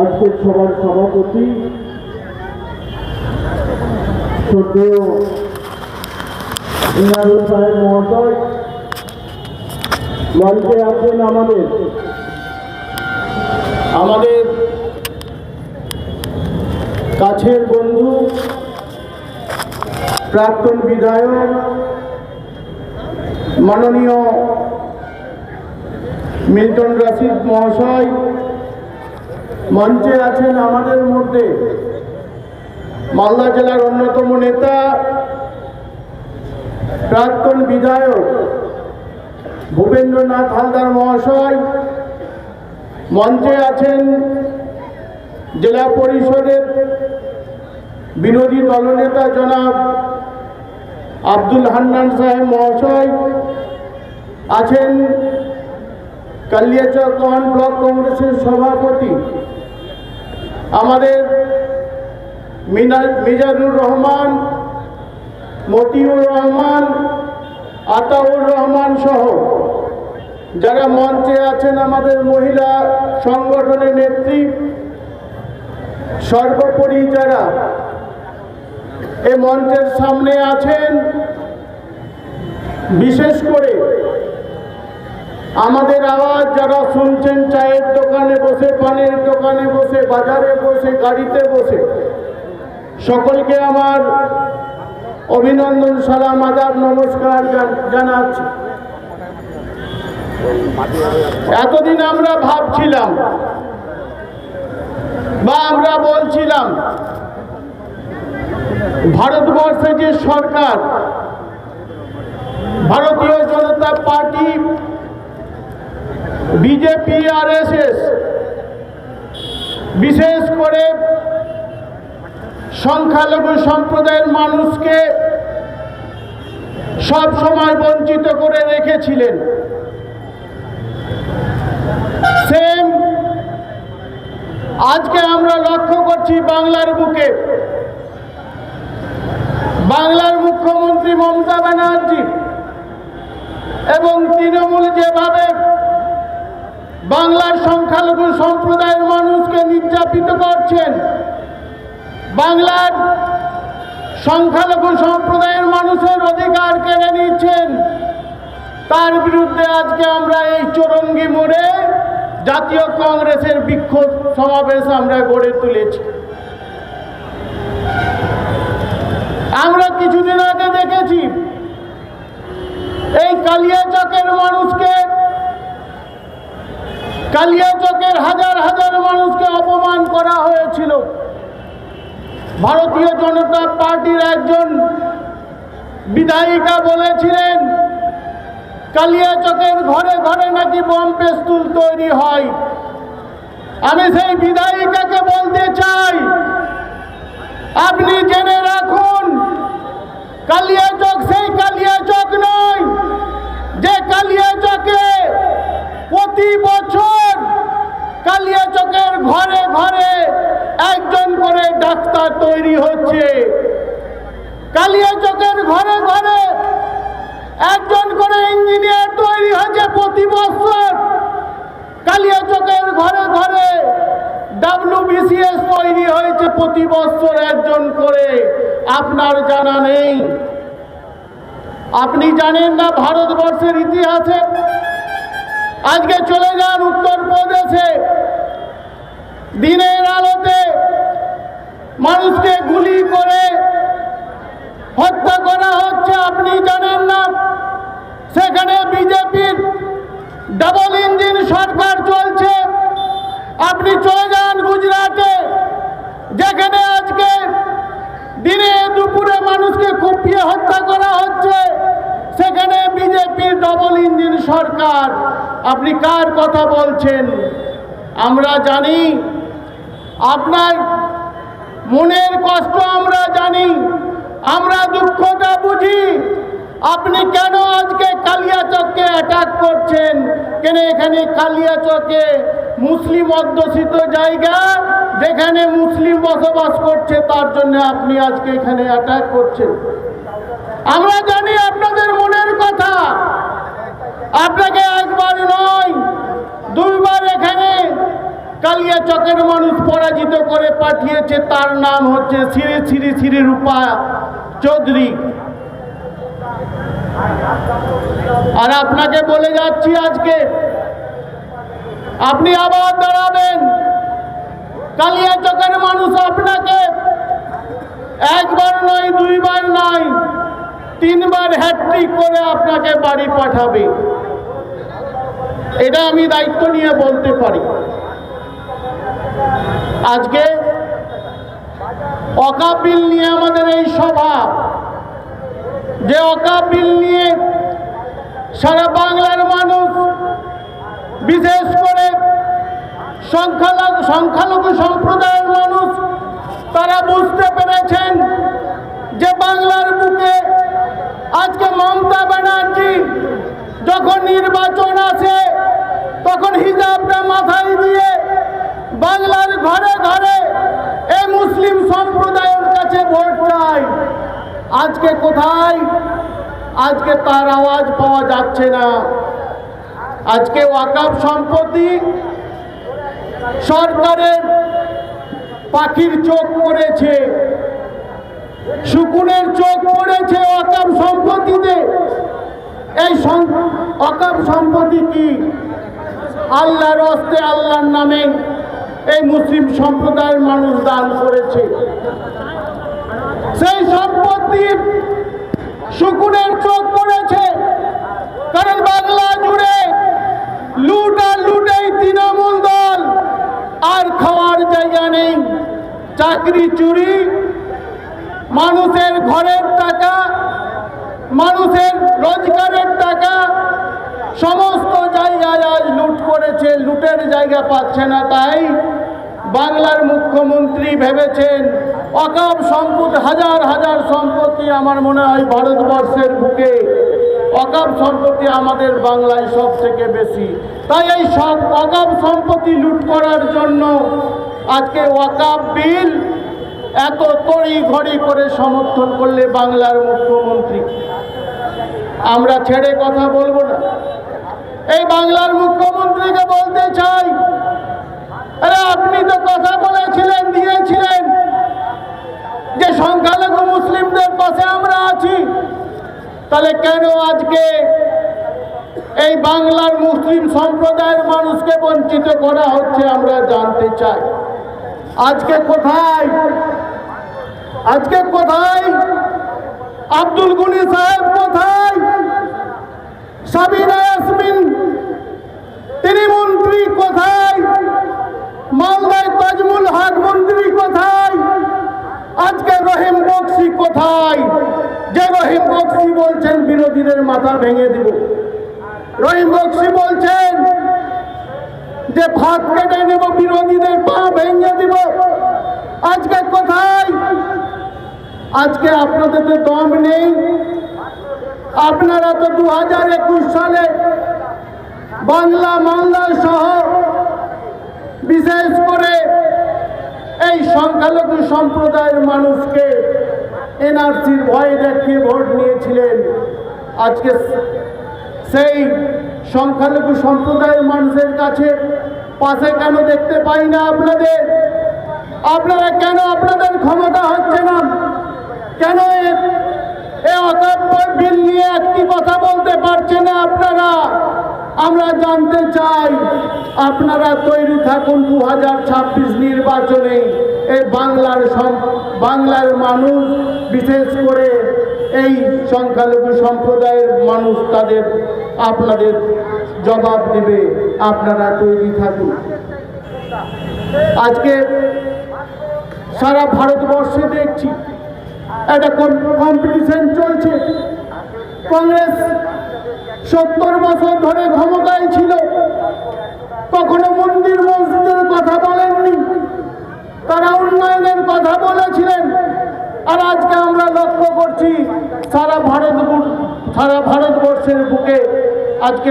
আজকের সভার সভাপতি মহাশয় আছেন আমাদের। আমাদের কাছের বন্ধু, প্রাক্তন বিধায়ক, মাননীয় মিল্টন রাশিদ মহাশয় মঞ্চে আছেন আমাদের মধ্যে মালদা জেলার অন্যতম নেতা, প্রাক্তন বিধায়ক ভূপেন্দ্রনাথ হালদার মহাশয়। মঞ্চে আছেন জেলা পরিষদের বিরোধী দলনেতা জনাব আব্দুল হান্নান সাহেব মহাশয়। আছেন কালিয়াচক ওয়ান ব্লক কংগ্রেসের সভাপতি আমাদের মিজানুর রহমান, মতিউর রহমান, আতাউর রহমান সহ যারা মঞ্চে আছেন আমাদের মহিলা সংগঠনের নেত্রী, সর্বোপরি যারা এ মঞ্চের সামনে আছেন, বিশেষ করে আমাদের আওয়াজ যারা শুনছেন, চায়ের দোকানে বসে, পানের দোকানে বসে, বাজারে বসে, গাড়িতে বসে, সকলকে আমার অভিনন্দন, সালাম, আদাব, নমস্কার জান- জানাচ্ছি। এতদিন আমরা ভাবছিলাম বা আমরা বলছিলাম, ভারতবর্ষে যে সরকার, ভারতীয় জনতা পার্টি বিজেপি আর বিশেষ করে সংখ্যালঘু সম্প্রদায়ের মানুষকে সব সময় বঞ্চিত করে রেখেছিলেন। সেম আজকে আমরা লক্ষ্য করছি বাংলার বুকে। বাংলার মুখ্যমন্ত্রী মমতা ব্যানার্জি এবং তৃণমূল বাংলার সংখ্যালঘু সম্প্রদায়ের মানুষকে নির্যাতিত করছেন। বাংলার সংখ্যালঘু সম্প্রদায়ের মানুষের অধিকার কেড়ে নিচ্ছেন। তার বিরুদ্ধে আজকে আমরা এই চৌরঙ্গি মোড়ে জাতীয় কংগ্রেসের বিক্ষোভ সমাবেশ আমরা গড়ে তুলেছি। আমরা কিছুদিন আগে দেখেছি, এই কালিয়াচকের মানুষকে কালিয়াচকের হাজার হাজার মানুষকে অপমান করা হয়েছিল। ভারতীয় জনতা পার্টির একজন বিধায়িকা বলেছিলেন কালিয়াচকের ঘরে ঘরে নাকি বম পেস্তুল তৈরি হয়। আমি সেই বিধায়িকাকে বলতে চাই, আপনি জেনে রাখুন কালিয়াচক সেই কালিয়াচক নয়। প্রতি বছর কালিয়াচকের ঘরে ঘরে একজন করে ডাক্তার তৈরি হচ্ছে। কালিয়াচকের ঘরে ঘরে একজন করে ইঞ্জিনিয়ার তৈরি হচ্ছে প্রতি বছর। কালিয়াচকের ঘরে ঘরে ডাব্লিউবিসিএস তৈরি হয়েছে প্রতি বছর একজন করে। আপনার জানা নেই। আপনি জানেন না ভারতবর্ষের ইতিহাসে? আজকে চলে যান উত্তরপ্রদেশে দিনের আলোতে মানুষকে গুলি করে হত্যা করা হচ্ছে আপনি জানেন না সেখানে বিজেপির ডাবল ইঞ্জিন সরকার চলছে আপনি চলে যান গুজরাটে যেখানে আজকে দিনে দুপুরে মানুষকে কুপিয়ে হত্যা করা হচ্ছে সেখানে বিজেপির ডবল ইঞ্জিন সরকার, আপনি কার কথা বলছেন? আমরা জানি, আপনার মনের কষ্ট আমরা জানি, আমরা দুঃখটা বুঝি। আপনি কেন আজকে কালিয়াচককে অ্যাটাক করছেন? কেন এখানে কালিয়াচকে মুসলিম অধ্যুষিত জায়গা যেখানে মুসলিম বসবাস করছে, তার জন্য আপনি আজকে এখানে অ্যাটাক করছেন? আমরা জানি আপনাদের মনের কথা। আপনাকে একবার নয়, দুইবার এখানে কালিয়া চকের মানুষ পরাজিত করে পাঠিয়েছে। তার নাম হচ্ছে শ্রী শ্রী শ্রী রূপা চৌধুরী। আর আপনাকে বলে যাচ্ছি আজকে, আপনি আবার দাঁড়াবেন। কালিয়া চকের মানুষ আপনাকে একবার নয়, দুইবার নয় তিনবার হ্যাট্রিক করে আপনাকে বাড়ি পাঠাবে। এটা আমি দায়িত্ব নিয়ে বলতে পারি। আজকে অকাপিল নিয়ে আমাদের এই সভা, যে অকাপিল নিয়ে সারা বাংলার মানুষ বিশেষ করে সংখ্যালঘু সংখ্যালঘু সম্প্রদায়ের মানুষ, তারা বুঝতে পেরেছেন যে বাংলার বুকে আজকে মমতা ব্যানার্জি যখন নির্বাচন আসে, তখন হিজাবটা মাথায় দিয়ে বাংলার ঘরে ঘরে এই মুসলিম সম্প্রদায়ের কাছে ভোট চায় আজকে কোথায়? আজকে তার আওয়াজ পাওয়া যাচ্ছে না। আজকে ওয়াকাব সম্পত্তি সরকারের পাখির চোখ পড়েছে। শুকুনের চোখ পড়েছে অকাপ সম্পত্তিতে। এই অকাপ সম্পত্তি কি? আল্লাহর হস্তে আল্লাহর নামে এই মুসলিম সম্প্রদায়ের মানুষ দান করেছে। সেই সম্পত্তির শুকুনের চোখ পড়েছে। কারণ বাংলা জুড়ে লুট আর লুটেই তৃণমূল দল। আর খাওয়ার জায়গা নেই। চাকরি চুরি মানুষের ঘরের টাকা, মানুষের রোজগারের টাকা, সমস্ত জায়গায় আজ লুট করেছে, লুটের জায়গা পাচ্ছে না তাই বাংলার মুখ্যমন্ত্রী ভেবেছেন অকাপ সম্পদ, হাজার হাজার সম্পত্তি আমার মনে হয় ভারতবর্ষের বুকে অকাপ সম্পত্তি আমাদের বাংলায় সব থেকে বেশি। তাই এই সব অকাপ সম্পত্তি লুট করার জন্য আজকে ওয়াকাপ বিল এত তড়ি ঘড়ি করে সমর্থন করলে বাংলার মুখ্যমন্ত্রী। আমরা ছেড়ে কথা বলব না। এই বাংলার মুখ্যমন্ত্রীকে বলতে চাই, আরে আপনি তো কথা বলেছিলেন, দিয়েছিলেন যে সংখ্যালঘু মুসলিমদের পাশে আমরা আছি। তাহলে কেন আজকে এই বাংলার মুসলিম সম্প্রদায়ের মানুষকে বঞ্চিত করা হচ্ছে আমরা জানতে চাই। আজকে কোথায় আজকে কোথায়? আব্দুল গুনি সাহেব কোথায়? সাবিনা ইয়াসমিন, তিনি মন্ত্রী কোথায়? মালদায় তাজমুল হক মন্ত্রী কোথায়? আজকে রহিম বক্সি কোথায়? যে রহিম বক্সি বলছেন, বিরোধীদের মাথা ভেঙে দিব। রহিম বক্সি বলছেন, যে ভাত কেটে নেব, বিরোধীদের পা ভেঙে দিব। আজকে আজকে আপনাদের তো দম নেই। আপনারা তো দু হাজার একুশ সালে বাংলা মালদা সহ বিশেষ করে এই সংখ্যালঘু সম্প্রদায়ের মানুষকে এনআরসির ভয় দেখিয়ে ভোট নিয়েছিলেন। আজকে সেই সংখ্যালঘু সম্প্রদায়ের মানুষের কাছে পাশে কেন দেখতে পাই না আপনাদের? আপনারা কেন আপনাদের ক্ষমতা কেন এ- বিল নিয়ে একটি কথা বলতে পারছে না আপনারা? আমরা জানতে চাই, আপনারা তৈরি থাকুন দু হাজার ছাব্বিশ নির্বাচনে। এই বাংলার বাংলার মানুষ, বিশেষ করে এই সংখ্যালঘু সম্প্রদায়ের মানুষ তাদের আপনাদের জবাব দিবে, আপনারা তৈরি থাকুন। আজকে সারা ভারতবর্ষে দেখছি কম্পিটিশন চলছে। কংগ্রেস সত্তর বছর ধরে ক্ষমতায় ছিল। কখনো মন্দির মসজিদের কথা বলেননি। তারা উন্নয়নের কথা বলেছিলেন। আর আজকে আমরা লক্ষ্য করছি, সারা ভারত সারা ভারতবর্ষের বুকে আজকে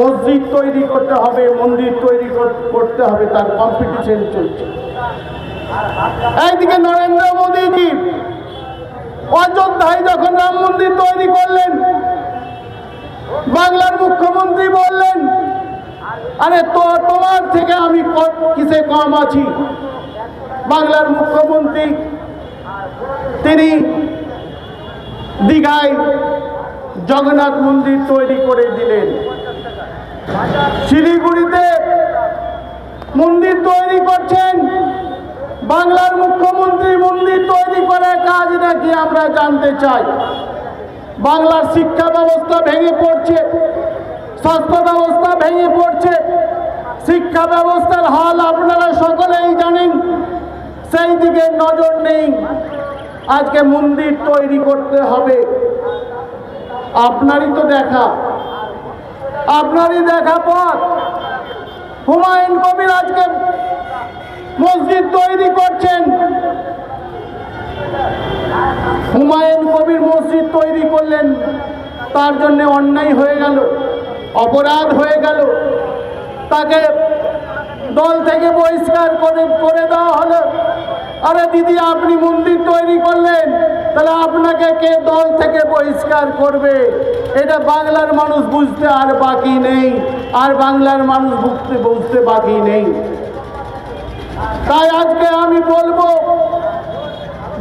মসজিদ তৈরি করতে হবে, মন্দির তৈরি করতে হবে, তার কম্পিটিশন চলছে। একদিকে নরেন্দ্র মোদীজি অযোধ্যায় যখন রাম মন্দির তৈরি করলেন, বাংলার মুখ্যমন্ত্রী বললেন, আরে তো তোমার থেকে আমি কিসে কম আছি? বাংলার মুখ্যমন্ত্রী, তিনি দীঘায় জগন্নাথ মন্দির তৈরি করে দিলেন। শিলিগুড়িতে মন্দির তৈরি করছেন বাংলার মুখ্যমন্ত্রী মন্দির তৈরি করে কাজ নাকি আমরা জানতে চাই। বাংলার শিক্ষা ব্যবস্থা ভেঙে পড়ছে, স্বাস্থ্য ব্যবস্থা ভেঙে পড়ছে, শিক্ষা ব্যবস্থার হাল আপনারা সকলেই জানেন, সেই দিকে নজর নেই। আজকে মন্দির তৈরি করতে হবে। আপনারই তো দেখা। আপনারই দেখা পথ। হুমায়ুন কবির আজকে মসজিদ তৈরি করছেন। হুমায়ুন কবির মসজিদ তৈরি করলেন। তার জন্য অন্যায় হয়ে গেল, অপরাধ হয়ে গেল। তাকে দল থেকে বহিষ্কার করে করে দেওয়া হলো। আরে দিদি, আপনি মন্দির তৈরি করলেন। তাহলে আপনাকে কে দল থেকে বহিষ্কার করবে? এটা বাংলার মানুষ বুঝতে আর বাকি নেই। আর বাংলার মানুষ বুঝতে বুঝতে বাকি নেই। তাই আজকে আমি বলব,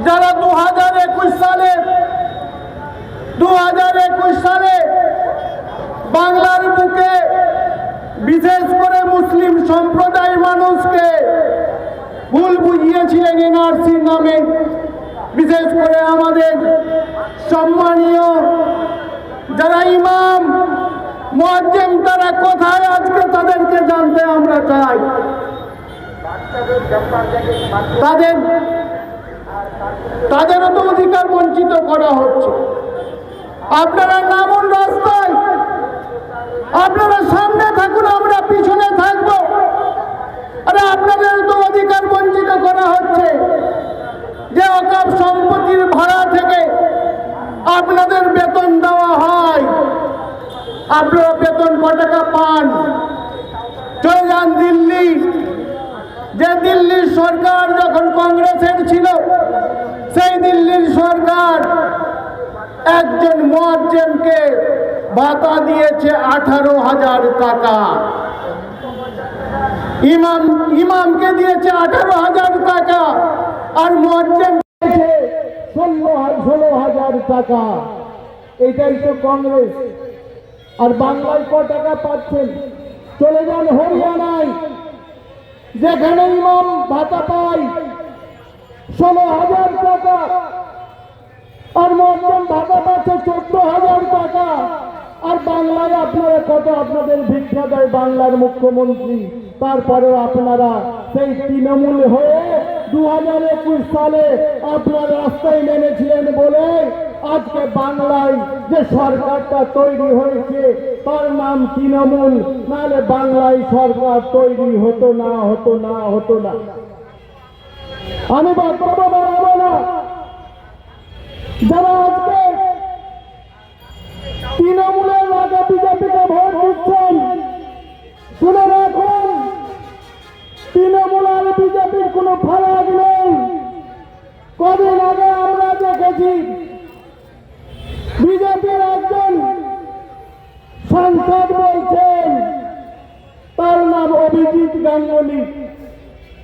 যারা দু হাজার একুশ সালে দু হাজার একুশ সালে বাংলার বুকে বিশেষ করে মুসলিম সম্প্রদায় মানুষকে ভুল বুঝিয়েছিলেন এনআরসি নামে, বিশেষ করে আমাদের সম্মানীয় যারা ইমাম, মোয়াজ্জেম, তারা কোথায় আজকে তাদেরকে জানতে আমরা চাই। তাদের, তাদেরও তো অধিকার বঞ্চিত করা হচ্ছে। আপনারা নামুন রাস্তায়। আপনারা সামনে থাকুন, আমরা পিছনে থাকব। আরে আপনাদের তো অধিকার বঞ্চিত করা হচ্ছে। যে অকাপ সম্পত্তির ভাড়া থেকে আপনাদের বেতন দেওয়া হয়। আপনারা বেতন ক টাকা পান? চলে যান দিল্লি। যে দিল্লির সরকার যখন কংগ্রেসের ছিল, সেই দিল্লির সরকার একজন মোয়াজ্জেমকে ভাতা দিয়েছে আঠারো হাজার টাকা। ইমাম, ইমামকে দিয়েছে আঠারো হাজার টাকা আর মোয়াজ্জেম দিয়েছে ষোলো ষোলো হাজার টাকা। এটাই তো কংগ্রেস। আর বাংলায় ক টাকা পাচ্ছেন? চলে যান হরিয়ানায়। যেখানে ইমাম ভাতা পায় ষোলো হাজার টাকা আর মধ্যম ভাতা পাচ্ছে চোদ্দ হাজার টাকা। আর বাংলায় আপনারা কত আপনাদের ভিক্ষা দেয় বাংলার মুখ্যমন্ত্রী? তারপরেও আপনারা সেই তৃণমূল হয়ে দু হাজার একুশ সালে আপনার রাস্তায় নেমেছিলেন বলে আজকে বাংলায় যে সরকারটা তৈরি হয়েছে তার নাম তৃণমূল নাহলে বাংলায় সরকার তৈরি হতো না হতো না হতো না। আমি বক্তব্য না যারা আজকে তৃণমূলের আগে বিজেপিকে ভোট দিচ্ছেন, শুনে রাখুন, তৃণমূল আর বিজেপির কোনো ফারাক নেই কদিন আগে আমরা দেখেছি বিজেপির একজন সাংসদ বলছেন তার নাম অভিজিৎ গাঙ্গুলি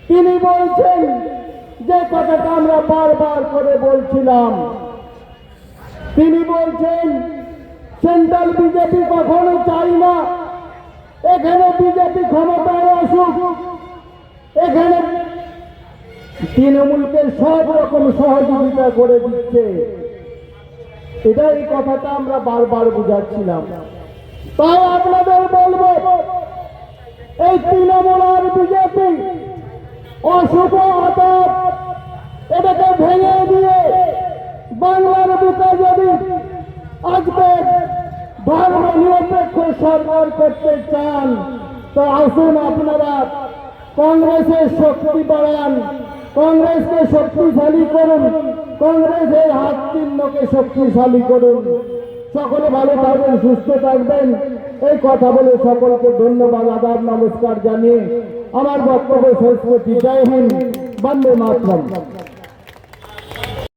তিনি বলছেন যে কথাটা আমরা বারবার করে বলছিলাম। তিনি বলছেন, সেন্ট্রাল বিজেপি কখনো চাই না। এখানে বিজেপি ক্ষমতায় আসুক। এখানে তৃণমূলকে সব রকম সহযোগিতা করে দিচ্ছে। এটা এই কথাটা আমরা বারবার বুঝাচ্ছিলাম। তাই আপনাদের বলব, এই তৃণমূল আর বিজেপি অশুভ আদব এটাকে ভেঙে দিয়ে বাংলার বুকে যদি আজকে ধর্ম নিরপেক্ষ সরকার করতে চান। তো আসুন আপনারা কংগ্রেসের শক্তি বাড়ান, কংগ্রেসকে শক্তিশালী করুন, কংগ্রেসের হাত চিহ্নকে শক্তিশালী করুন। সকলে ভালো থাকবেন, সুস্থ থাকবেন। এই কথা বলে সকলকে ধন্যবাদ আদাব নমস্কার জানিয়ে আমার বক্তব্য শেষ করছি। জয় হিন্দ, বন্দে মাতরম।